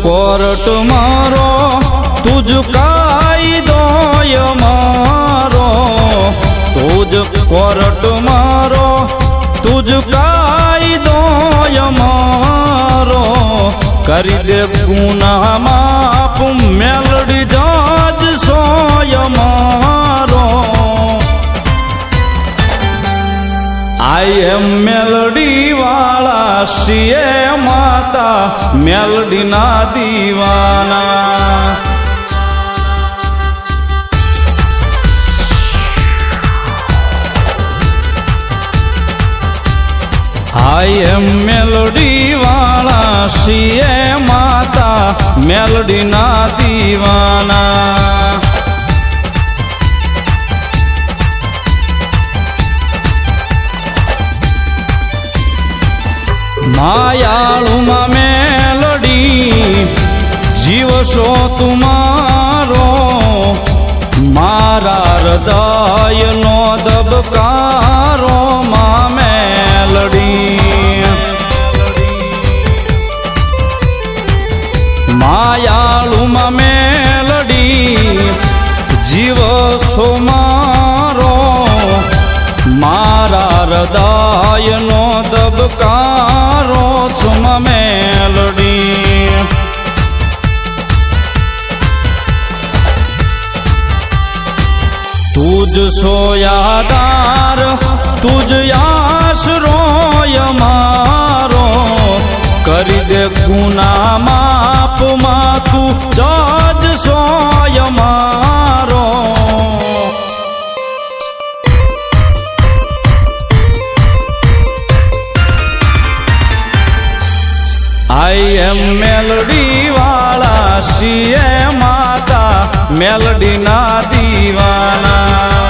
Court મારો, તુજ કાયદો મારો. તુજ કોરટ મારો, તુજ કાયદો મારો. કરી દે ગુના માપ, મેલડી જાજ સોય મારો. આઈ એમ મેલડી વાળા સીએ માતા મેલડી ના દીવાના. આઈ એમ મેલડી વાળા શ્રીએ માતા મેલડીના દીવાના. માયાળુમાં મેલડી, જીવશો તુમારો મારા. હૃદયનો દબકારો માં મેલડી. માયાળુમાં મેલડી, જીવશો મારો. મારા હૃદયનો દબકારો તુજ સોયાદાર તુજ આશરોય મારો કરી દે ગુના માપમાં તું જજ સોય મારો આઈ એમ મેલડી વાળા સીએ માતા મેલડી ના દીવા